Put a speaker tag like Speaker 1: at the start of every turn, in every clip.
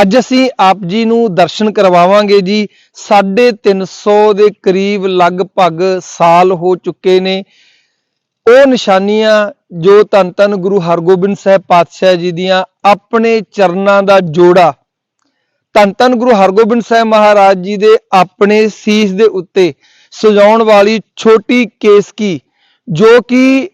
Speaker 1: ਅੱਜ ਅਸੀਂ ਆਪ ਜੀ ਨੂੰ ਦਰਸ਼ਨ ਕਰਵਾਵਾਂਗੇ ਜੀ। 350 ਦੇ ਕਰੀਬ ਲਗਭਗ ਸਾਲ ਹੋ ਚੁੱਕੇ ਨੇ। ਉਹ ਨਿਸ਼ਾਨੀਆਂ ਜੋ ਧੰਨ ਧੰਨ ਗੁਰੂ ਹਰਗੋਬਿੰਦ ਸਾਹਿਬ ਪਾਤਸ਼ਾਹ ਜੀ ਦੀਆਂ ਆਪਣੇ ਚਰਨਾਂ ਦਾ ਜੋੜਾ, ਧੰਨ ਧੰਨ ਗੁਰੂ ਹਰਗੋਬਿੰਦ ਸਾਹਿਬ ਮਹਾਰਾਜ ਜੀ ਦੇ ਆਪਣੇ ਸੀਸ ਦੇ ਉੱਤੇ ਸਜਾਉਣ ਵਾਲੀ ਛੋਟੀ ਕੇਸਕੀ, ਜੋ ਕਿ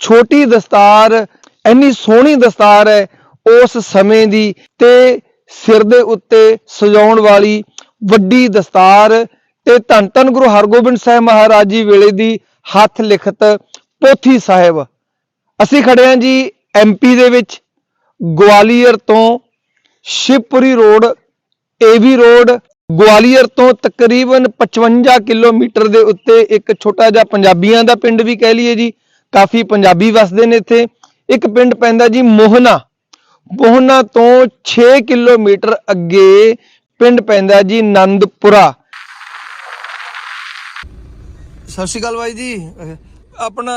Speaker 1: ਛੋਟੀ ਦਸਤਾਰ, ਇੰਨੀ ਸੋਹਣੀ ਦਸਤਾਰ ਹੈ ਉਸ ਸਮੇਂ ਦੀ ਤੇ ਸਿਰ ਦੇ ਉੱਤੇ ਸਜਾਉਣ ਵਾਲੀ ਵੱਡੀ ਦਸਤਾਰ ਤੇ ਧੰਨ ਧੰਨ ਗੁਰੂ ਹਰਗੋਬਿੰਦ ਸਾਹਿਬ ਮਹਾਰਾਜ ਜੀ ਵੇਲੇ ਦੀ ਹੱਥ ਲਿਖਤ ਪੋਥੀ ਸਾਹਿਬ। ਅਸੀਂ ਖੜੇ ਹਾਂ ਜੀ ਐਮਪੀ ਦੇ ਵਿੱਚ, ਗਵਾਲੀਅਰ ਤੋਂ Shivpuri road AV road. Gwalior ਤੋਂ ਤਕਰੀਬਨ 55 ਕਿਲੋਮੀਟਰ ਦੇ ਉੱਤੇ ਇੱਕ ਛੋਟਾ ਜਿਹਾ ਪੰਜਾਬੀਆਂ ਦਾ ਪਿੰਡ ਵੀ ਕਹਿ ਲਈਏ ਜੀ। ਕਾਫੀ ਪੰਜਾਬੀ ਵਸਦੇ ਨੇ ਇੱਥੇ। ਇੱਕ ਪਿੰਡ ਪੈਂਦਾ ਜੀ ਮੋਹਨਾ। ਮੋਹਨਾ ਤੋਂ 6 ਕਿਲੋਮੀਟਰ ਅੱਗੇ ਪਿੰਡ ਪੈਂਦਾ ਜੀ ਨੰਦਪੁਰਾ। ਸਤਿ ਸ਼੍ਰੀ ਅਕਾਲ ਬਾਈ ਜੀ। ਆਪਣਾ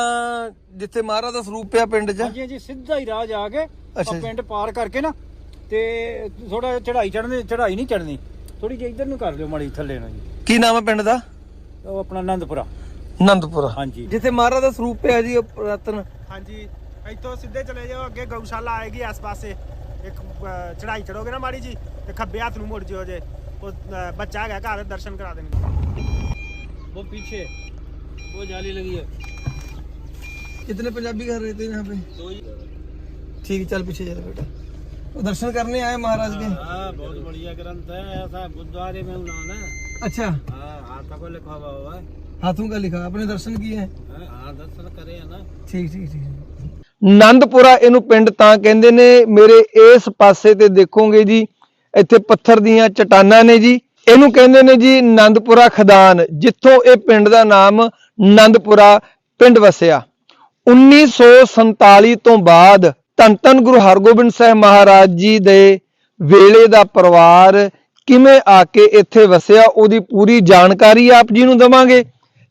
Speaker 1: ਜਿੱਥੇ ਮਹਾਰਾਜ ਦਾ ਸਰੂਪ ਪਿਆ ਪਿੰਡ 'ਚ।
Speaker 2: ਹਾਂਜੀ ਹਾਂਜੀ ਸਿੱਧਾ ਹੀ ਰਾਹ ਜਾ ਕੇ
Speaker 1: ਅੱਛਾ।
Speaker 2: ਪਿੰਡ ਪਾਰ ਕਰਕੇ ਨਾ ਤੇ ਥੋੜਾ ਚੜਾਈ ਚੜਨੀ ਚੜਾਈ ਨਹੀਂ ਚੜਨੀ ਥੋੜੀ ਜਿਹੀ ਇੱਧਰ ਨੂੰ ਕਰ ਲਿਓ ਮਾੜੀ ਥੱਲੇ ਨੂੰ ਜੀ।
Speaker 1: ਕੀ ਨਾਮ ਹੈ ਪਿੰਡ ਦਾ?
Speaker 2: ਉਹ ਆਪਣਾ ਆਨੰਦਪੁਰਾ
Speaker 1: ਨੰਦਪੁਰਾ।
Speaker 2: ਹਾਂਜੀ।
Speaker 1: ਜਿੱਥੇ ਮਹਾਰਾਜ ਦਾ ਸਰੂਪ ਪਿਆ ਜੀ ਉਹ ਪੁਰਾਤਨ।
Speaker 3: एक तो सीधे चले जाओ अगे गौशाला आएगी आस पास एक चढ़ाई चढ़ोगे ना माड़ी जी तो खब्बे हाथ में मुड़ जो जे वो बच्चा है घर दर्शन करा देंगे
Speaker 2: वो पीछे वो जाली लगी है
Speaker 1: कितने पंजाबी घर रहते हैं यहाँ पे ठीक है चल पीछे चल बेटा वो दर्शन करने आए महाराज के
Speaker 2: बहुत बढ़िया ग्रंथ है ऐसा गुरुद्वारे में उन्होंने
Speaker 1: अच्छा
Speaker 2: हाथों को लिखा हुआ है
Speaker 1: हाथों का लिखा अपने दर्शन किए हैं
Speaker 2: दर्शन करे है ना
Speaker 1: ठीक ठीक ठीक ਨੰਦਪੁਰਾ ਇਹਨੂੰ ਪਿੰਡ ਤਾਂ ਕਹਿੰਦੇ ਨੇ। ਮੇਰੇ ਇਸ ਪਾਸੇ ਤੇ ਦੇਖੋਗੇ ਜੀ, ਇੱਥੇ ਪੱਥਰ ਦੀਆਂ ਚਟਾਨਾਂ ਨੇ ਜੀ। ਇਹਨੂੰ ਕਹਿੰਦੇ ਨੇ ਜੀ ਨੰਦਪੁਰਾ ਖਦਾਨ, ਜਿੱਥੋਂ ਇਹ ਪਿੰਡ ਦਾ ਨਾਮ ਨੰਦਪੁਰਾ ਪਿੰਡ ਵਸਿਆ। 1947 ਤੋਂ ਬਾਅਦ ਧੰਨ ਧੰਨ ਗੁਰੂ ਹਰਗੋਬਿੰਦ ਸਾਹਿਬ ਮਹਾਰਾਜ ਜੀ ਦੇ ਵੇਲੇ ਦਾ ਪਰਿਵਾਰ ਕਿਵੇਂ ਆ ਕੇ ਇੱਥੇ ਵਸਿਆ, ਉਹਦੀ ਪੂਰੀ ਜਾਣਕਾਰੀ ਆਪ ਜੀ ਨੂੰ ਦਵਾਂਗੇ।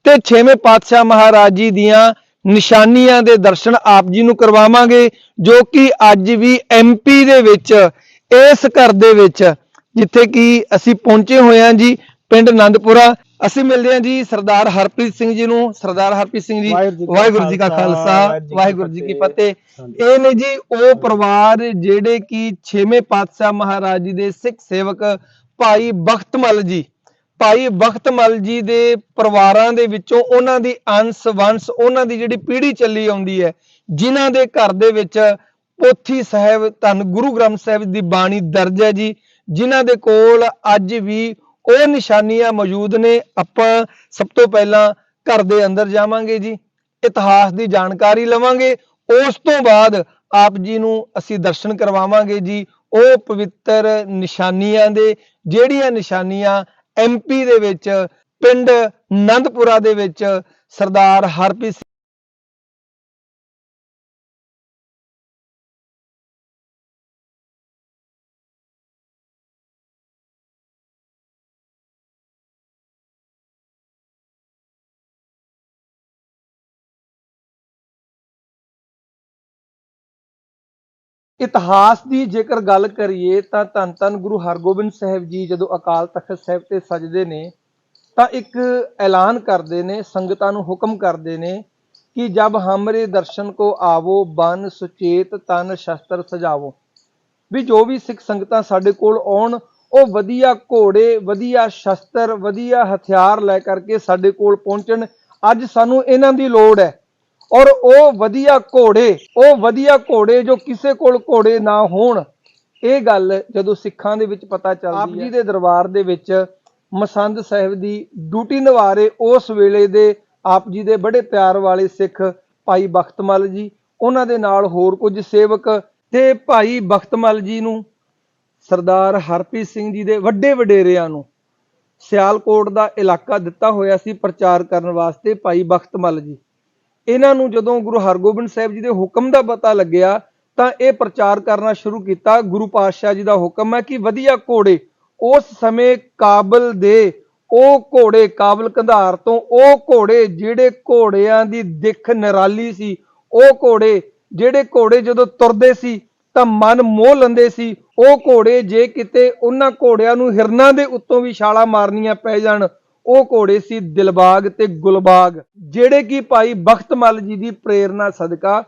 Speaker 1: ਤੇ ਛੇਵੇਂ ਪਾਤਸ਼ਾਹ ਮਹਾਰਾਜ ਜੀ ਦੀਆਂ ਨਿਸ਼ਾਨੀਆਂ ਦੇ ਦਰਸ਼ਨ ਆਪ ਜੀ ਨੂੰ ਕਰਵਾਵਾਂਗੇ ਜੋ ਕਿ ਅੱਜ ਵੀ ਐਮਪੀ ਦੇ ਵਿੱਚ ਇਸ ਘਰ ਦੇ ਵਿੱਚ ਜਿੱਥੇ ਕਿ ਅਸੀਂ ਪਹੁੰਚੇ ਹੋਏ ਹਾਂ ਜੀ ਪਿੰਡ ਆਨੰਦਪੁਰਾ ਅਸੀਂ ਮਿਲਦੇ ਹਾਂ ਜੀ ਸਰਦਾਰ ਹਰਪ੍ਰੀਤ ਸਿੰਘ ਜੀ ਨੂੰ। ਸਰਦਾਰ ਹਰਪ੍ਰੀਤ ਸਿੰਘ ਜੀ ਵਾਹਿਗੁਰੂ ਜੀ ਕਾ ਖਾਲਸਾ ਵਾਹਿਗੁਰੂ ਜੀ ਕੀ ਫਤਿਹ। ਇਹ ਨੇ ਜੀ ਉਹ ਪਰਿਵਾਰ ਜਿਹੜੇ ਕਿ ਛੇਵੇਂ ਪਾਤਸ਼ਾਹ ਮਹਾਰਾਜ ਜੀ ਦੇ ਸਿੱਖ ਸੇਵਕ ਭਾਈ ਬਖਤਮਲ ਜੀ। ਭਾਈ ਬਖਤਮਲ ਜੀ ਦੇ ਪਰਿਵਾਰਾਂ ਦੇ ਵਿੱਚੋਂ ਉਹਨਾਂ ਦੀ ਅੰਸ਼ ਵੰਸ਼, ਉਹਨਾਂ ਦੀ ਜਿਹੜੀ ਪੀੜ੍ਹੀ ਚੱਲੀ ਆਉਂਦੀ ਹੈ, ਜਿਨ੍ਹਾਂ ਦੇ ਘਰ ਦੇ ਵਿੱਚ ਪੋਥੀ ਸਾਹਿਬ, ਧੰਨ ਗੁਰੂ ਗ੍ਰੰਥ ਸਾਹਿਬ ਦੀ ਬਾਣੀ ਦਰਜ ਹੈ ਜੀ, ਜਿਨ੍ਹਾਂ ਦੇ ਕੋਲ ਅੱਜ ਵੀ ਉਹ ਨਿਸ਼ਾਨੀਆਂ ਮੌਜੂਦ ਨੇ, ਆਪਾਂ ਸਭ ਤੋਂ ਪਹਿਲਾਂ ਘਰ ਦੇ ਅੰਦਰ ਜਾਵਾਂਗੇ ਜੀ, ਇਤਿਹਾਸ ਦੀ ਜਾਣਕਾਰੀ ਲਵਾਂਗੇ, ਉਸ ਤੋਂ ਬਾਅਦ ਆਪ ਜੀ ਨੂੰ ਅਸੀਂ ਦਰਸ਼ਨ ਕਰਵਾਵਾਂਗੇ ਜੀ, ਉਹ ਪਵਿੱਤਰ ਨਿਸ਼ਾਨੀਆਂ ਦੇ, ਜਿਹੜੀਆਂ ਨਿਸ਼ਾਨੀਆਂ ਐਮਪੀ ਦੇ ਵਿੱਚ ਪਿੰਡ ਨੰਦਪੁਰਾ ਦੇ ਵਿੱਚ ਸਰਦਾਰ ਹਰਪ੍ਰੀਤ ਇਤਿਹਾਸ ਦੀ ਜੇਕਰ ਗੱਲ ਕਰੀਏ ਤਾਂ ਧੰਨ ਧੰਨ ਗੁਰੂ ਹਰਗੋਬਿੰਦ ਸਾਹਿਬ ਜੀ ਜਦੋਂ ਅਕਾਲ ਤਖਤ ਸਾਹਿਬ ਤੇ ਸਜਦੇ ਨੇ, ਤਾਂ ਇੱਕ ਐਲਾਨ ਕਰਦੇ ਨੇ, ਸੰਗਤਾਂ ਨੂੰ ਹੁਕਮ ਕਰਦੇ ਨੇ ਕਿ ਜਬ ਹਮਰੇ ਦਰਸ਼ਨ ਕੋ ਆਵੋ, ਬਨ ਸੁਚੇਤ ਤਨ ਸ਼ਸਤਰ ਸਜਾਵੋ। ਵੀ ਜੋ ਵੀ ਸਿੱਖ ਸੰਗਤਾਂ ਸਾਡੇ ਕੋਲ ਆਉਣ, ਉਹ ਵਧੀਆ ਘੋੜੇ, ਵਧੀਆ ਸ਼ਸਤਰ, ਵਧੀਆ ਹਥਿਆਰ ਲੈ ਕਰਕੇ ਸਾਡੇ ਕੋਲ ਪਹੁੰਚਣ। ਅੱਜ ਸਾਨੂੰ ਇਹਨਾਂ ਦੀ ਲੋੜ ਹੈ। ਔਰ ਉਹ ਵਧੀਆ ਘੋੜੇ ਉਹ ਵਧੀਆ ਘੋੜੇ ਜੋ ਕਿਸੇ ਕੋਲ ਘੋੜੇ ਨਾ ਹੋਣ ਇਹ ਗੱਲ ਜਦੋਂ ਸਿੱਖਾਂ ਦੇ ਵਿੱਚ ਪਤਾ ਚੱਲਦੀ ਹੈ ਆਪ ਜੀ ਦੇ ਦਰਬਾਰ ਦੇ ਵਿੱਚ ਮਸੰਦ ਸਾਹਿਬ ਦੀ ਡਿਊਟੀ ਨਿਭਾਰੇ ਉਸ ਵੇਲੇ ਦੇ ਆਪ ਜੀ ਦੇ ਬੜੇ ਪਿਆਰ ਵਾਲੇ ਸਿੱਖ ਭਾਈ ਬਖਤਮਲ ਜੀ ਉਹਨਾਂ ਦੇ ਨਾਲ ਹੋਰ ਕੁਝ ਸੇਵਕ ਤੇ ਭਾਈ ਬਖਤਮਲ ਜੀ ਨੂੰ ਸਰਦਾਰ ਹਰਪ੍ਰੀਤ ਸਿੰਘ ਜੀ ਦੇ ਵੱਡੇ ਵਡੇਰਿਆਂ ਨੂੰ ਸਿਆਲਕੋਟ ਦਾ ਇਲਾਕਾ ਦਿੱਤਾ ਹੋਇਆ ਸੀ ਪ੍ਰਚਾਰ ਕਰਨ ਵਾਸਤੇ ਭਾਈ ਬਖਤਮਲ ਜੀ। ਇਹਨਾਂ ਨੂੰ ਜਦੋਂ ਗੁਰੂ ਹਰਗੋਬਿੰਦ ਸਾਹਿਬ ਜੀ ਦੇ ਹੁਕਮ ਦਾ ਪਤਾ ਲੱਗਿਆ, ਤਾਂ ਇਹ ਪ੍ਰਚਾਰ ਕਰਨਾ ਸ਼ੁਰੂ ਕੀਤਾ। ਗੁਰੂ ਪਾਤਸ਼ਾਹ ਜੀ ਦਾ ਹੁਕਮ ਹੈ ਕਿ ਵਧੀਆ ਘੋੜੇ ਉਸ ਸਮੇਂ ਕਾਬਲ ਦੇ, ਉਹ ਘੋੜੇ ਕਾਬਲ ਕੰਧਾਰ ਤੋਂ, ਉਹ ਘੋੜੇ ਜਿਹੜੇ ਘੋੜਿਆਂ ਦੀ ਦਿੱਖ ਨਿਰਾਲੀ ਸੀ, ਉਹ ਘੋੜੇ ਜਿਹੜੇ ਘੋੜੇ ਜਦੋਂ ਤੁਰਦੇ ਸੀ, ਤਾਂ ਮਨ ਮੋਹ ਲੈਂਦੇ ਸੀ, ਉਹ ਘੋੜੇ ਜੇ ਕਿਤੇ ਉਹਨਾਂ ਘੋੜਿਆਂ ਨੂੰ ਹਿਰਨਾਂ ਦੇ ਉੱਤੋਂ ਵੀ ਛਾਲਾਂ ਮਾਰਨੀਆਂ ਪੈ ਜਾਣ ਉਹ ਘੋੜੇ ਸੀ ਦਿਲਬਾਗ ਤੇ ਗੁਲਬਾਗ ਜਿਹੜੇ ਕਿ ਭਾਈ ਬਖਤਮਲ ਜੀ ਦੀ ਪ੍ਰੇਰਣਾ ਸਦਕਾ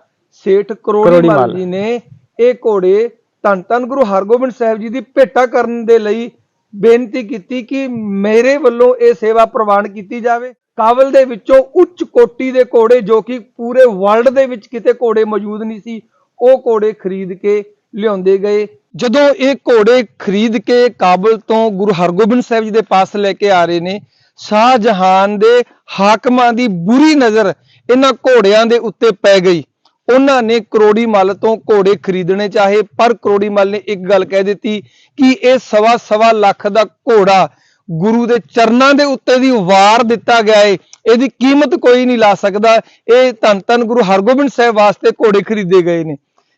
Speaker 1: ਸੇਠ ਕਰੋੜੀ
Speaker 4: ਕਰੋੜੀ
Speaker 1: ਮਲ
Speaker 4: ਮੱਲ।
Speaker 1: ਜੀ ਨੇ ਇਹ ਘੋੜੇ ਧੰਨ ਧੰਨ ਗੁਰੂ ਹਰਗੋਬਿੰਦ ਸਾਹਿਬ ਜੀ ਦੀ ਭੇਟਾ ਕਰਨ ਦੇ ਲਈ ਬੇਨਤੀ ਕੀਤੀ ਕਿ ਮੇਰੇ ਵੱਲੋਂ ਇਹ ਸੇਵਾ ਪ੍ਰਵਾਨ ਕੀਤੀ ਜਾਵੇ ਕਾਬਲ ਦੇ ਵਿੱਚੋਂ ਉੱਚ ਕੋਟੀ ਦੇ ਘੋੜੇ ਜੋ ਕਿ ਪੂਰੇ ਵਰਲਡ ਦੇ ਵਿੱਚ ਕਿਤੇ ਘੋੜੇ ਮੌਜੂਦ ਨਹੀਂ ਸੀ ਉਹ ਘੋੜੇ ਖਰੀਦ ਕੇ ਲਿਆਉਂਦੇ ਗਏ ਜਦੋਂ ਇਹ ਘੋੜੇ ਖਰੀਦ ਕੇ ਕਾਬਲ ਤੋਂ ਗੁਰੂ ਹਰਗੋਬਿੰਦ ਸਾਹਿਬ ਜੀ ਦੇ ਪਾਸ ਲੈ ਕੇ ਆ ਰਹੇ ਨੇ ਸ਼ਾਹ ਜਹਾਨ ਦੇ ਹਾਕਮਾਂ ਦੀ ਬੁਰੀ ਨਜ਼ਰ ਇਹਨਾਂ ਘੋੜਿਆਂ ਦੇ ਉੱਤੇ ਪੈ ਗਈ। ਉਹਨਾਂ ਨੇ ਕਰੋੜੀ ਮੱਲ ਤੋਂ ਘੋੜੇ ਖਰੀਦਣੇ ਚਾਹੇ, ਪਰ ਕਰੋੜੀ ਮੱਲ ਨੇ ਇੱਕ ਗੱਲ ਕਹਿ ਦਿੱਤੀ ਕਿ ਇਹ ਸਵਾ ਸਵਾ ਲੱਖ ਦਾ ਘੋੜਾ ਗੁਰੂ ਦੇ ਚਰਨਾਂ ਦੇ ਉੱਤੇ ਦੀ ਵਾਰ ਦਿੱਤਾ ਗਿਆ ਏ। ਇਹਦੀ ਕੀਮਤ ਕੋਈ ਨਹੀਂ ਲਾ ਸਕਦਾ। ਇਹ ਧੰਨ ਧੰਨ ਗੁਰੂ ਹਰਗੋਬਿੰਦ ਸਾਹਿਬ ਵਾਸਤੇ ਘੋੜੇ ਖਰੀਦੇ ਗਏ ਨੇ।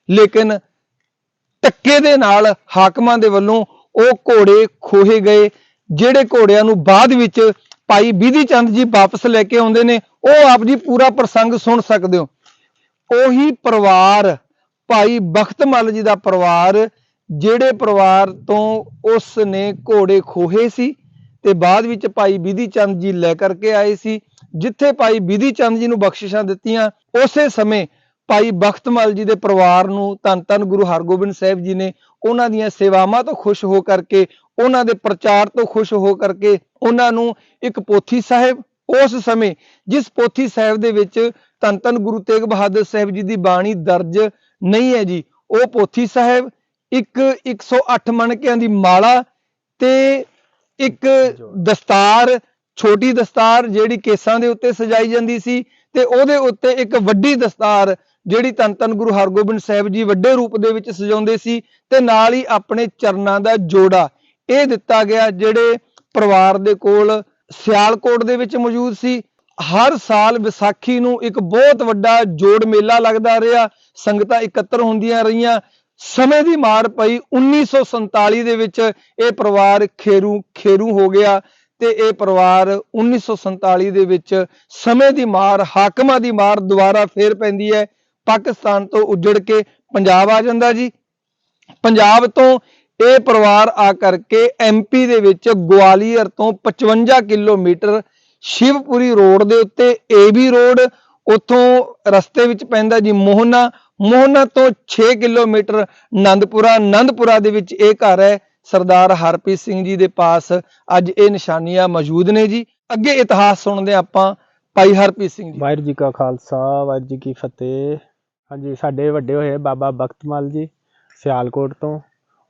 Speaker 1: ਲੇਕਿਨ ਧੱਕੇ ਦੇ ਨਾਲ ਹਾਕਮਾਂ ਦੇ ਵੱਲੋਂ ਉਹ ਘੋੜੇ ਖੋਹੇ ਗਏ, ਜਿਹੜੇ ਘੋੜਿਆਂ ਨੂੰ ਬਾਅਦ ਵਿੱਚ ਭਾਈ ਬਿਧੀ ਚੰਦ ਜੀ ਵਾਪਸ ਲੈ ਕੇ ਆਉਂਦੇ ਨੇ, ਉਹ ਆਪ ਜੀ ਪੂਰਾ ਪ੍ਰਸੰਗ ਸੁਣ ਸਕਦੇ ਹੋ। ਉਹੀ ਪਰਿਵਾਰ, ਭਾਈ ਬਖਤਮਲ ਜੀ ਦਾ ਪਰਿਵਾਰ, ਜਿਹੜੇ ਪਰਿਵਾਰ ਤੋਂ ਉਸ ਨੇ ਘੋੜੇ ਖੋਹੇ ਸੀ ਤੇ ਬਾਅਦ ਵਿੱਚ ਭਾਈ ਬਿਧੀ ਚੰਦ ਜੀ ਲੈ ਕਰਕੇ ਆਏ ਸੀ, ਜਿੱਥੇ ਭਾਈ ਬਿਧੀ ਚੰਦ ਜੀ ਨੂੰ ਬਖਸ਼ਿਸ਼ਾਂ ਦਿੱਤੀਆਂ, ਉਸੇ ਸਮੇਂ ਭਾਈ ਬਖਤਮਲ ਜੀ ਦੇ ਪਰਿਵਾਰ ਨੂੰ ਧੰਨ ਧੰਨ ਗੁਰੂ ਹਰਗੋਬਿੰਦ ਸਾਹਿਬ ਜੀ ਨੇ ਉਹਨਾਂ ਦੀਆਂ ਸੇਵਾਵਾਂ ਤੋਂ ਖੁਸ਼ ਹੋ ਕਰਕੇ ਉਹਨਾਂ ਦੇ ਪ੍ਰਚਾਰ ਤੋਂ ਖੁਸ਼ ਹੋ ਕਰਕੇ ਉਹਨਾਂ ਨੂੰ ਇੱਕ ਪੋਥੀ ਸਾਹਿਬ ਉਸ ਸਮੇਂ, ਜਿਸ ਪੋਥੀ ਸਾਹਿਬ ਦੇ ਵਿੱਚ ਧੰਨ ਧੰਨ ਗੁਰੂ ਤੇਗ ਬਹਾਦਰ ਸਾਹਿਬ ਜੀ ਦੀ ਬਾਣੀ ਦਰਜ ਨਹੀਂ ਹੈ ਜੀ, ਉਹ ਪੋਥੀ ਸਾਹਿਬ ਇੱਕ 108 ਮਣਕਿਆਂ ਦੀ ਮਾਲਾ ਤੇ ਇੱਕ ਦਸਤਾਰ, ਛੋਟੀ ਦਸਤਾਰ ਜਿਹੜੀ ਕੇਸਾਂ ਦੇ ਉੱਤੇ ਸਜਾਈ ਜਾਂਦੀ ਸੀ ਤੇ ਉਹਦੇ ਉੱਤੇ ਇੱਕ ਵੱਡੀ ਦਸਤਾਰ ਜਿਹੜੀ ਧੰਨ ਧੰਨ ਗੁਰੂ ਹਰਗੋਬਿੰਦ ਸਾਹਿਬ ਜੀ ਵੱਡੇ ਰੂਪ ਦੇ ਵਿੱਚ ਸਜਾਉਂਦੇ ਸੀ ਤੇ ਨਾਲ ਹੀ ਆਪਣੇ ਚਰਨਾਂ ਦਾ ਜੋੜਾ ਇਹ ਦਿੱਤਾ ਗਿਆ ਜਿਹੜੇ ਪਰਿਵਾਰ ਦੇ ਕੋਲ ਸਿਆਲਕੋਟ ਦੇ ਵਿੱਚ ਮੌਜੂਦ ਸੀ। ਹਰ ਸਾਲ ਵਿਸਾਖੀ ਨੂੰ ਇੱਕ ਬਹੁਤ ਵੱਡਾ ਜੋੜ ਮੇਲਾ ਲੱਗਦਾ ਰਿਹਾ। ਸੰਗਤਾਂ ਇਕੱਤਰ ਹੁੰਦੀਆਂ ਰਹੀਆਂ। ਸਮੇਂ ਦੀ ਮਾਰ ਪਈ। 1947 ਦੇ ਵਿੱਚ ਇਹ ਪਰਿਵਾਰ ਖੇਰੂ ਖੇਰੂ ਹੋ ਗਿਆ ਤੇ ਇਹ ਪਰਿਵਾਰ 1947 ਦੇ ਵਿੱਚ ਸਮੇਂ ਦੀ ਮਾਰ, ਹਾਕਮਾਂ ਦੀ ਮਾਰ ਦੁਬਾਰਾ ਫੇਰ ਪੈਂਦੀ ਹੈ। ਪਾਕਿਸਤਾਨ ਤੋਂ ਉੱਜੜ ਕੇ ਪੰਜਾਬ ਆ ਜਾਂਦਾ ਜੀ। ਪੰਜਾਬ ਤੋਂ ਇਹ ਪਰਿਵਾਰ ਆ ਕਰਕੇ ਐਮਪੀ ਦੇ ਵਿੱਚ ਗਵਾਲੀਅਰ ਤੋਂ 55 ਕਿਲੋਮੀਟਰ ਸ਼ਿਵਪੁਰੀ ਰੋਡ ਦੇ ਉੱਤੇ ਏਬੀ ਰੋਡ, ਉੱਥੋਂ ਰਸਤੇ ਵਿੱਚ ਪੈਂਦਾ ਜੀ ਮੋਹਨਾ। ਮੋਹਨਾ ਤੋਂ 6 ਕਿਲੋਮੀਟਰ ਆਨੰਦਪੁਰਾ ਆਨੰਦਪੁਰਾ ਦੇ ਵਿੱਚ ਇਹ ਘਰ ਹੈ, ਸਰਦਾਰ ਹਰਪ੍ਰੀਤ ਸਿੰਘ ਜੀ ਦੇ ਪਾਸ। ਅੱਜ ਇਹ ਨਿਸ਼ਾਨੀਆਂ ਮੌਜੂਦ ਨੇ ਜੀ। ਅੱਗੇ ਇਤਿਹਾਸ ਸੁਣਦੇ ਹਾਂ ਆਪਾਂ ਭਾਈ ਹਰਪ੍ਰੀਤ ਸਿੰਘ ਜੀ।
Speaker 4: ਵਾਹਿਗੁਰੂ ਜੀ ਕਾ ਖਾਲਸਾ, ਵਾਹਿਗੁਰੂ ਜੀ ਕੀ ਫਤਿਹ। ਹਾਂਜੀ, ਸਾਡੇ ਵੱਡੇ ਹੋਏ ਬਾਬਾ ਬਖਤਮਲ ਜੀ, ਸਿਆਲਕੋਟ ਤੋਂ।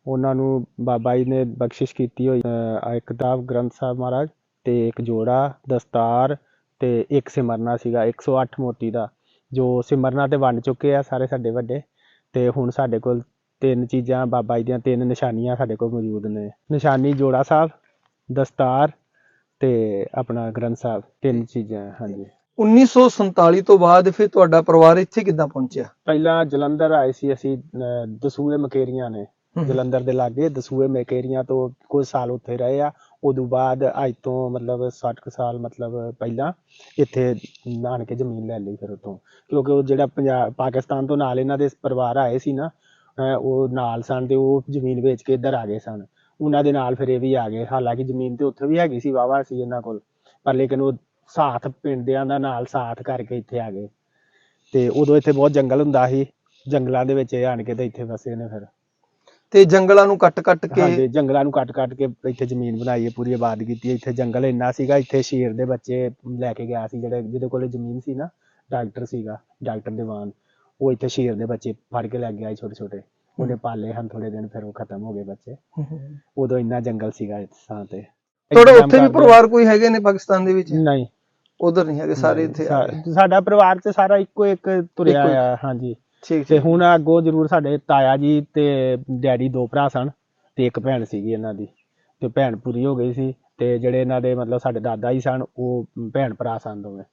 Speaker 4: ਉਹਨਾਂ ਨੂੰ ਬਾਬਾ ਜੀ ਨੇ ਬਖਸ਼ਿਸ਼ ਕੀਤੀ ਹੋਈ ਅਹ, ਇੱਕ ਕਿਤਾਬ ਗ੍ਰੰਥ ਸਾਹਿਬ ਮਹਾਰਾਜ ਤੇ ਇੱਕ ਜੋੜਾ ਦਸਤਾਰ ਤੇ ਇੱਕ ਸਿਮਰਨਾ ਸੀਗਾ 108 ਮੋਤੀ ਦਾ ਜੋ ਸਿਮਰਨਾ ਤੇ ਵੰਡ ਚੁੱਕੇ ਆ ਸਾਰੇ ਸਾਡੇ ਵੱਡੇ ਤੇ ਹੁਣ ਸਾਡੇ ਕੋਲ ਤਿੰਨ ਚੀਜ਼ਾਂ ਬਾਬਾ ਜੀ ਦੀਆਂ ਤਿੰਨ ਨਿਸ਼ਾਨੀਆਂ ਸਾਡੇ ਕੋਲ ਮੌਜੂਦ ਨੇ। ਨਿਸ਼ਾਨੀ ਜੋੜਾ ਸਾਹਿਬ ਦਸਤਾਰ ਤੇ ਆਪਣਾ ਗ੍ਰੰਥ ਸਾਹਿਬ ਤਿੰਨ ਚੀਜ਼ਾਂ ਹਾਂਜੀ।
Speaker 1: 1947 ਤੋਂ ਬਾਅਦ ਫਿਰ ਤੁਹਾਡਾ ਪਰਿਵਾਰ ਇੱਥੇ ਕਿੱਦਾਂ ਪਹੁੰਚਿਆ?
Speaker 4: ਪਹਿਲਾਂ ਜਲੰਧਰ ਆਏ ਸੀ ਅਸੀਂ ਦਸੂਏ ਮਕੇਰੀਆਂ ਨੇ। ਜਲੰਧਰ ਦੇ ਲਾਗੇ ਦਸੂਏ ਮਕੇਰੀਆਂ ਤੋਂ ਕੁਝ ਸਾਲ ਉੱਥੇ ਰਹੇ ਆ। ਉਦੋਂ ਬਾਅਦ ਅੱਜ ਤੋਂ ਮਤਲਬ 60 ਕੁ ਸਾਲ ਮਤਲਬ ਪਹਿਲਾਂ ਇੱਥੇ ਨਾਨਕੇ ਜ਼ਮੀਨ ਲੈ ਲਈ ਫਿਰ ਉਤੋਂ ਕਿਉਂਕਿ ਉਹ ਜਿਹੜਾ ਪੰਜਾਬ, ਪਾਕਿਸਤਾਨ ਤੋਂ ਨਾਲ ਇਹਨਾਂ ਦੇ ਪਰਿਵਾਰ ਆਏ ਸੀ ਨਾ ਉਹ ਨਾਲ ਸਨ ਤੇ ਉਹ ਜ਼ਮੀਨ ਵੇਚ ਕੇ ਇੱਧਰ ਆ ਗਏ ਸਨ। ਉਹਨਾਂ ਦੇ ਨਾਲ ਫਿਰ ਇਹ ਵੀ ਆ ਗਏ। ਹਾਲਾਂਕਿ ਜ਼ਮੀਨ ਤੇ ਉੱਥੇ ਵੀ ਹੈਗੀ ਸੀ ਵਾਵਾ ਸੀ ਇਹਨਾਂ ਕੋਲ, ਪਰ ਲੇਕਿਨ ਉਹ ਸਾਥ ਪਿੰਡਿਆਂ ਦਾ ਨਾਲ ਸਾਥ ਕਰਕੇ ਇੱਥੇ ਆ ਗਏ। ਤੇ ਉਦੋਂ ਇੱਥੇ ਬਹੁਤ ਜੰਗਲ ਹੁੰਦਾ ਸੀ। ਜੰਗਲਾਂ ਦੇ ਵਿੱਚ ਇਹ ਆਣ ਕੇ ਤੇ ਇੱਥੇ ਵਸੇ ਨੇ ਫਿਰ।
Speaker 1: ਤੇ ਜੰਗਲਾਂ ਨੂੰ ਕੱਟ ਕੱਟ ਕੇ
Speaker 4: ਹਾਂਜੀ ਜੰਗਲਾਂ ਨੂੰ ਕੱਟ ਕੱਟ ਕੇ ਇੱਥੇ ਜ਼ਮੀਨ ਬਣਾਈ ਹੈ ਪੂਰੀ ਆਬਾਦ ਕੀਤੀ ਹੈ। ਇੱਥੇ ਜੰਗਲ ਇੰਨਾ ਸੀਗਾ ਇੱਥੇ ਸ਼ੇਰ ਦੇ ਬੱਚੇ ਲੈ ਕੇ ਗਿਆ ਸੀ ਜਿਹੜੇ ਜਿਹਦੇ ਕੋਲੇ ਜ਼ਮੀਨ ਸੀ ਨਾ ਡਾਕਟਰ ਸੀਗਾ ਡਾਕਟਰ ਦੀਵਾਨ ਉਹ ਇੱਥੇ ਸ਼ੇਰ ਦੇ ਬੱਚੇ ਫੜ ਕੇ ਲੈ ਗਿਆ ਛੋਟੇ ਛੋਟੇ। ਉਹਨੇ ਪਾਲੇ ਹਨ ਥੋੜੇ ਦਿਨ ਫਿਰ ਉਹ ਖਤਮ ਹੋ ਗਏ ਬੱਚੇ। ਉਦੋਂ ਇੰਨਾ ਜੰਗਲ ਸੀਗਾ ਇਸ ਥਾਂ ਤੇ।
Speaker 1: ਤੁਹਾਡਾ ਉੱਥੇ ਵੀ ਪਰਿਵਾਰ ਕੋਈ ਹੈਗੇ ਨੇ ਪਾਕਿਸਤਾਨ ਦੇ ਵਿੱਚ?
Speaker 4: ਨਹੀਂ।
Speaker 1: ਉਧਰ ਨਹੀਂ ਹੈਗੇ ਸਾਰੇ ਇੱਥੇ ਆ ਗਏ।
Speaker 4: ਸਾ- ਸਾਡਾ ਪਰਿਵਾਰ ਤੇ ਸਾਰਾ ਇੱਕੋ ਇੱਕ ਤੁਰਿਆ
Speaker 1: ਇੱਕੋ ਇੱਕ।
Speaker 4: ਆ ਹਾਂਜੀ।
Speaker 1: ਠੀਕ
Speaker 4: ਤੇ ਹੁਣ ਅੱਗੋਂ ਜ਼ਰੂਰ ਸਾਡੇ ਤਾਇਆ ਜੀ ਤੇ ਡੈਡੀ ਦੋ ਭਰਾ ਸਨ ਤੇ ਇੱਕ ਭੈਣ ਸੀਗੀ ਇਹਨਾਂ ਦੀ ਤੇ ਭੈਣ ਪੂਰੀ ਹੋ ਗਈ ਸੀ ਤੇ ਜਿਹੜੇ ਇਹਨਾਂ ਦੇ ਮਤਲਬ ਸਾਡੇ ਦਾਦਾ ਜੀ ਸਨ ਉਹ ਭੈਣ ਭਰਾ ਸਨ ਦੋਵੇਂ।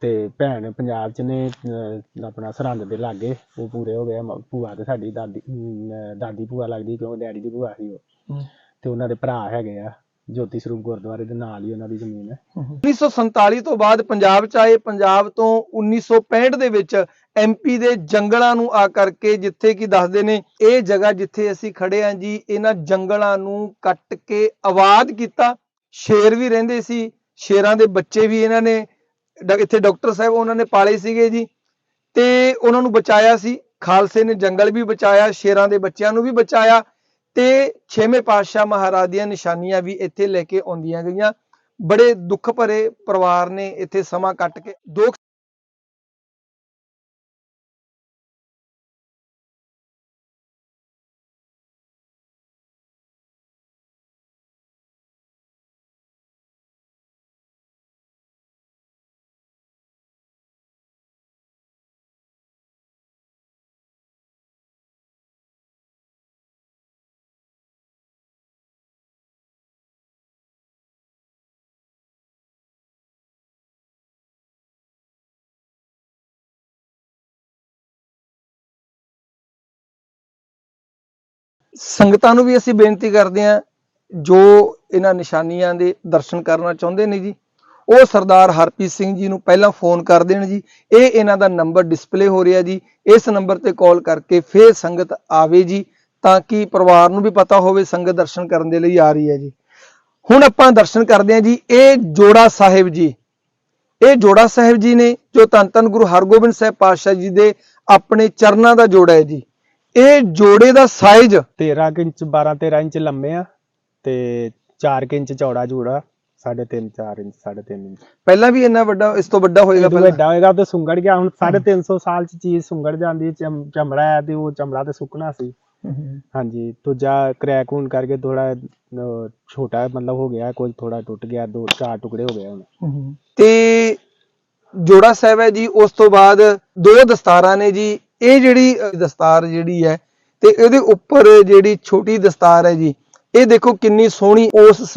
Speaker 4: ਤੇ ਭੈਣ ਪੰਜਾਬ ਚ ਨੇ ਅਹ, ਆਪਣਾ ਸਰਹੰਦ ਦੇ ਲਾਗੇ ਉਹ ਪੂਰੇ ਹੋ ਗਏ ਮ- ਭੂਆ ਤੇ ਸਾਡੀ ਦਾਦੀ ਅਮ, ਦਾਦੀ ਭੂਆ ਲੱਗਦੀ ਕਿਉਂਕਿ ਡੈਡੀ ਦੀ ਭੂਆ ਸੀ ਉਹ। ਤੇ ਉਹਨਾਂ ਦੇ ਭਰਾ ਹੈਗੇ ਆ। ਜੋਤੀ ਸਰੂਪ ਗੁਰਦੁਆਰੇ ਦੇ ਨਾਲ ਹੀ ਉਹਨਾਂ ਦੀ ਜ਼ਮੀਨ ਹੈ।
Speaker 1: 1947 ਤੋਂ ਬਾਅਦ ਪੰਜਾਬ ਚ ਆਏ ਪੰਜਾਬ ਤੋਂ 1965 ਦੇ ਵਿੱਚ ਐਮਪੀ ਦੇ ਜੰਗਲਾਂ ਨੂੰ ਆ ਕਰਕੇ ਜਿੱਥੇ ਕਿ ਦੱਸਦੇ ਨੇ ਇਹ ਜਗ੍ਹਾ ਜਿੱਥੇ ਅਸੀਂ ਖੜੇ ਆਂ ਜੀ ਇਹਨਾਂ ਜੰਗਲਾਂ ਨੂੰ ਕੱਟ ਕੇ ਆਬਾਦ ਕੀਤਾ। ਸ਼ੇਰ ਵੀ ਰਹਿੰਦੇ ਸੀ ਸ਼ੇਰਾਂ ਦੇ ਬੱਚੇ ਵੀ ਇਹਨਾਂ ਨੇ ਇੱਥੇ ਡਾਕਟਰ ਸਾਹਿਬ ਉਹਨਾਂ ਨੇ ਪਾਲੇ ਸੀਗੇ ਜੀ। ਤੇ ਉਹਨਾਂ ਨੂੰ ਬਚਾਇਆ ਸੀ ਖਾਲਸੇ ਨੇ ਜੰਗਲ ਵੀ ਬਚਾਇਆ ਸ਼ੇਰਾਂ ਦੇ ਬੱਚਿਆਂ ਨੂੰ ਵੀ ਬਚਾਇਆ। ਤੇ ਛੇਵੇਂ ਪਾਤਸ਼ਾਹ ਮਹਾਰਾਜ ਦੀਆਂ ਨਿਸ਼ਾਨੀਆਂ ਵੀ ਇੱਥੇ ਲੈ ਕੇ ਆਉਂਦੀਆਂ ਗਈਆਂ। ਬੜੇ ਦੁੱਖ ਭਰੇ ਪਰਿਵਾਰ ਨੇ ਇੱਥੇ ਸਮਾਂ ਕੱਟ ਕੇ, ਦੋ ਸੰਗਤਾਂ ਨੂੰ ਵੀ ਅਸੀਂ ਬੇਨਤੀ ਕਰਦੇ ਹਾਂ, ਜੋ ਇਹਨਾਂ ਨਿਸ਼ਾਨੀਆਂ ਦੇ ਦਰਸ਼ਨ ਕਰਨਾ ਚਾਹੁੰਦੇ ਨੇ ਜੀ, ਉਹ ਸਰਦਾਰ ਹਰਪ੍ਰੀਤ ਸਿੰਘ ਜੀ ਨੂੰ ਪਹਿਲਾਂ ਫੋਨ ਕਰ ਦੇਣ ਜੀ, ਇਹ ਇਹਨਾਂ ਦਾ ਨੰਬਰ ਡਿਸਪਲੇ ਹੋ ਰਿਹਾ ਜੀ, ਇਸ ਨੰਬਰ ਤੇ ਕਾਲ ਕਰਕੇ ਫੇਰ ਸੰਗਤ ਆਵੇ ਜੀ, ਤਾਂ ਕਿ ਪਰਿਵਾਰ ਨੂੰ ਵੀ ਪਤਾ ਹੋਵੇ ਸੰਗਤ ਦਰਸ਼ਨ ਕਰਨ ਦੇ ਲਈ ਆ ਰਹੀ ਹੈ ਜੀ। ਹੁਣ ਆਪਾਂ ਦਰਸ਼ਨ ਕਰਦੇ ਹਾਂ ਜੀ, ਇਹ ਜੋੜਾ ਸਾਹਿਬ ਜੀ, ਇਹ ਜੋੜਾ ਸਾਹਿਬ ਜੀ ਨੇ ਜੋ ਧੰਨ ਧੰਨ ਗੁਰੂ ਹਰਗੋਬਿੰਦ ਸਾਹਿਬ ਪਾਤਸ਼ਾਹ ਜੀ ਦੇ ਆਪਣੇ ਚਰਨਾਂ ਦਾ ਜੋੜਾ ਹੈ ਜੀ। ਇਹ ਜੋੜੇ ਦਾ ਸਾਈਜ਼
Speaker 4: 13 ਕੁ ਇੰਚ 12 13 ਇੰਚ ਲੰਮੇ ਆ ਤੇ 4 ਇੰਚ ਚੌੜਾ ਜੂੜਾ 3.5 4 ਇੰਚ 3.5 ਇੰਚ।
Speaker 1: ਪਹਿਲਾਂ ਵੀ ਇੰਨਾ ਵੱਡਾ ਇਸ ਤੋਂ ਵੱਡਾ ਹੋਏਗਾ
Speaker 4: ਜਦੋਂ
Speaker 1: ਪਹਿਲਾਂ?
Speaker 4: ਵੱਡਾ ਹੋਏਗਾ ਤੇ ਸੁੰਗੜ ਗਿਆ ਹੁਣ 350 ਸਾਲ ਚ ਚੀਜ਼ ਸੁੰਗੜ ਜਾਂਦੀ ਹੈ, ਚਮ- ਚਮੜਾ ਹੈ ਤੇ ਉਹ ਚਮੜਾ ਤੇ ਸੁੱਕਣਾ ਸੀ। ਹਾਂਜੀ ਦੂਜਾ ਕ੍ਰੈਕ ਹੋਣ ਕਰਕੇ ਥੋੜਾ ਛੋਟਾ ਮਤਲਬ ਹੋ ਗਿਆ ਕੁਝ ਥੋੜਾ ਟੁੱਟ ਗਿਆ ਦੋ ਚਾਰ ਟੁਕੜੇ ਹੋ ਗਏ ਹੁਣ।
Speaker 1: ਤੇ ਜੋੜਾ ਸਾਹਿਬ ਹੈ ਜੀ ਉਸ ਤੋਂ ਬਾਅਦ ਦੋ ਦਸਤਾਰਾਂ ਨੇ ਜੀ ਇਹ ਜਿਹੜੀ ਦਸਤਾਰ ਜਿਹੜੀ ਹੈ ਤੇ ਇਹਦੇ ਉੱਪਰ ਜਿਹੜੀ ਛੋਟੀ ਦਸਤਾਰ ਹੈ ਜੀ, ਇਹ ਦੇਖੋ ਕਿੰਨੀ ਸੋਹਣੀ ਉਸ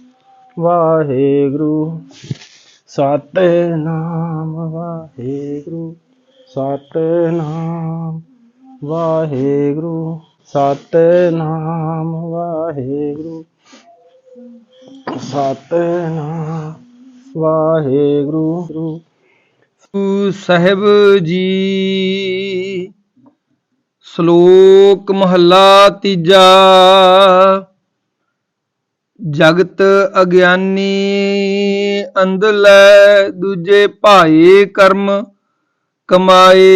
Speaker 4: ਵਾਹਿਗੁਰੂ। ਸਤਨਾਮ ਵਾਹਿਗੁਰੂ। ਸਤਨਾਮ ਵਾਹਿਗੁਰੂ। ਸਤਿਨਾਮ ਵਾਹਿਗੁਰੂ। ਸਤਨਾਮ ਵਾਹਿਗੁਰੂ।
Speaker 1: ਗੁਰੂ ਸਾਹਿਬ ਜੀ, ਸ਼ਲੋਕ ਮਹੱਲਾ ਤੀਜਾ। ਜਗਤ ਅਗਿਆਨੀ ਅੰਧਲੇ ਦੂਜੇ ਭਾਏ ਕਰਮ, ਕਮਾਏ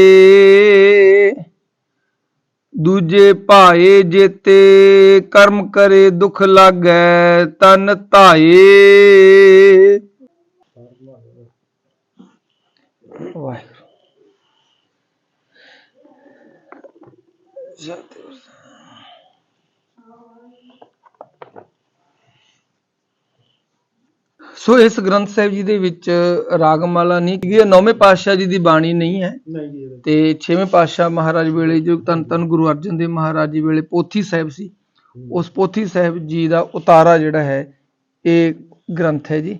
Speaker 1: ਦੂਜੇ ਭਾਏ ਜੇਤੇ, ਕਰਮ ਕਰੇ ਦੁਖ ਲਾਗੈ, ਤਨ ਧਾਏ। ਵਾਹਿਗੁਰੂ। ਸੋ ਇਸ ਗ੍ਰੰਥ ਸਾਹਿਬ ਜੀ ਦੇ ਵਿੱਚ ਰਾਗਮਾਲਾ ਨਹੀਂ ਕਿ ਇਹ ਨੌਵੇਂ ਪਾਤਸ਼ਾਹ ਜੀ ਦੀ ਬਾਣੀ ਨਹੀਂ ਹੈ। ਤੇ ਛੇਵੇਂ ਪਾਤਸ਼ਾਹ ਮਹਾਰਾਜ ਵੇਲੇ ਜੋ ਧੰਨ ਧੰਨ ਗੁਰੂ ਅਰਜਨ ਦੇਵ ਮਹਾਰਾਜ ਜੀ ਵੇਲੇ ਪੋਥੀ ਸਾਹਿਬ ਸੀ ਉਸ ਪੋਥੀ ਸਾਹਿਬ ਜੀ ਦਾ ਉਤਾਰਾ ਜਿਹੜਾ ਹੈ ਇਹ ਗ੍ਰੰਥ ਹੈ ਜੀ।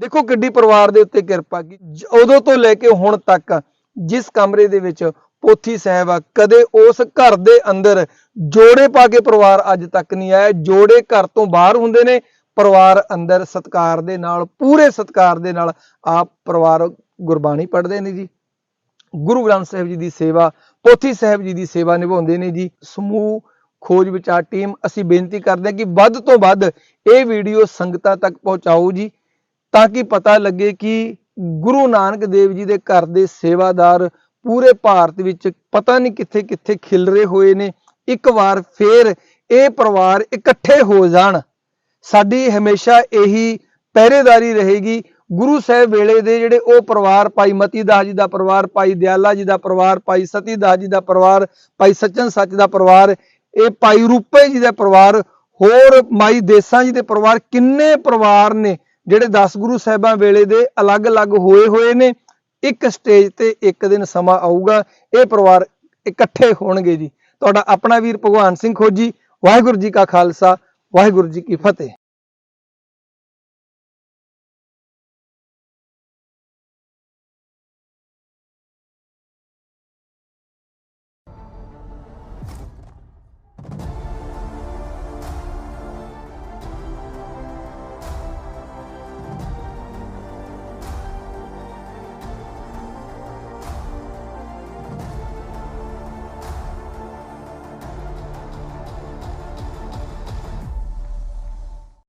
Speaker 1: ਦੇਖੋ ਕਿੱਡੀ ਪਰਿਵਾਰ ਦੇ ਉੱਤੇ ਕਿਰਪਾ ਕੀ ਉਦੋਂ ਤੋਂ ਲੈ ਕੇ ਹੁਣ ਤੱਕ ਜਿਸ ਕਮਰੇ ਦੇ ਵਿੱਚ ਪੋਥੀ ਸਾਹਿਬ ਆ, ਕਦੇ ਉਸ ਘਰ ਦੇ ਅੰਦਰ ਜੋੜੇ ਪਾ ਕੇ ਪਰਿਵਾਰ ਅੱਜ ਤੱਕ ਨਹੀਂ ਆਇਆ। ਜੋੜੇ ਘਰ ਤੋਂ ਬਾਹਰ ਹੁੰਦੇ ਨੇ, ਪਰਿਵਾਰ ਅੰਦਰ ਸਤਕਾਰ ਦੇ ਨਾਲ, ਪੂਰੇ ਸਤਕਾਰ ਦੇ ਨਾਲ ਆਪ ਪਰਿਵਾਰ ਗੁਰਬਾਣੀ ਪੜ੍ਹਦੇ ਨੇ ਜੀ। ਗੁਰੂ ਗ੍ਰੰਥ ਸਾਹਿਬ ਜੀ ਦੀ ਸੇਵਾ, ਪੋਥੀ ਸਾਹਿਬ ਜੀ ਦੀ ਸੇਵਾ ਨਿਭਾਉਂਦੇ ਨੇ ਜੀ। ਸਮੂਹ, ਖੋਜ ਵਿਚਾਰ ਟੀਮ, ਅਸੀਂ ਬੇਨਤੀ ਕਰਦੇ ਹਾਂ ਕਿ ਵੱਧ ਤੋਂ ਵੱਧ ਇਹ ਵੀਡੀਓ ਸੰਗਤਾਂ ਤੱਕ ਪਹੁੰਚਾਓ ਜੀ, ਤਾਂ ਕਿ ਪਤਾ ਲੱਗੇ ਕਿ ਗੁਰੂ ਨਾਨਕ ਦੇਵ ਜੀ ਦੇ ਘਰ ਦੇ ਸੇਵਾਦਾਰ ਪੂਰੇ ਭਾਰਤ ਵਿੱਚ ਪਤਾ ਨਹੀਂ ਕਿੱਥੇ ਕਿੱਥੇ ਖਿਲਰੇ ਹੋਏ ਨੇ। ਇੱਕ ਵਾਰ ਫੇਰ ਇਹ ਪਰਿਵਾਰ ਇਕੱਠੇ ਹੋ ਜਾਣ। ਸਾਡੀ ਹਮੇਸ਼ਾ ਇਹੀ ਪਹਿਰੇਦਾਰੀ ਰਹੇਗੀ। ਗੁਰੂ ਸਾਹਿਬ ਵੇਲੇ ਦੇ ਜਿਹੜੇ ਉਹ ਪਰਿਵਾਰ, ਭਾਈ ਮਤੀ ਦਾਸ ਜੀ ਦਾ ਪਰਿਵਾਰ, ਭਾਈ ਦਿਆਲਾ ਜੀ ਦਾ ਪਰਿਵਾਰ, ਭਾਈ ਸਤੀ ਦਾਸ ਜੀ ਦਾ ਪਰਿਵਾਰ, ਭਾਈ ਸੱਚਨ ਸੱਚ ਦਾ ਪਰਿਵਾਰ, ਇਹ ਭਾਈ ਰੂਪੇ ਜੀ ਦਾ ਪਰਿਵਾਰ, ਹੋਰ ਮਾਈ ਦੇਸਾਂ ਜੀ ਦੇ ਪਰਿਵਾਰ ਕਿੰਨੇ ਪਰਿਵਾਰ ਨੇ ਜਿਹੜੇ 10 ਗੁਰੂ ਸਾਹਿਬਾਂ ਵੇਲੇ ਦੇ ਅਲੱਗ-ਅਲੱਗ ਹੋਏ ਹੋਏ ਨੇ। ਇੱਕ ਸਟੇਜ ਤੇ ਇੱਕ ਦਿਨ ਸਮਾਂ ਆਊਗਾ, ਇਹ ਪਰਿਵਾਰ ਇਕੱਠੇ ਹੋਣਗੇ ਜੀ। ਤੁਹਾਡਾ ਆਪਣਾ ਵੀਰ ਭਗਵਾਨ ਸਿੰਘ ਖੋਜੀ, ਵਾਹਿਗੁਰੂ ਜੀ ਕਾ ਖਾਲਸਾ, ਵਾਹਿਗੁਰੂ ਜੀ ਕੀ ਫਤਿਹ।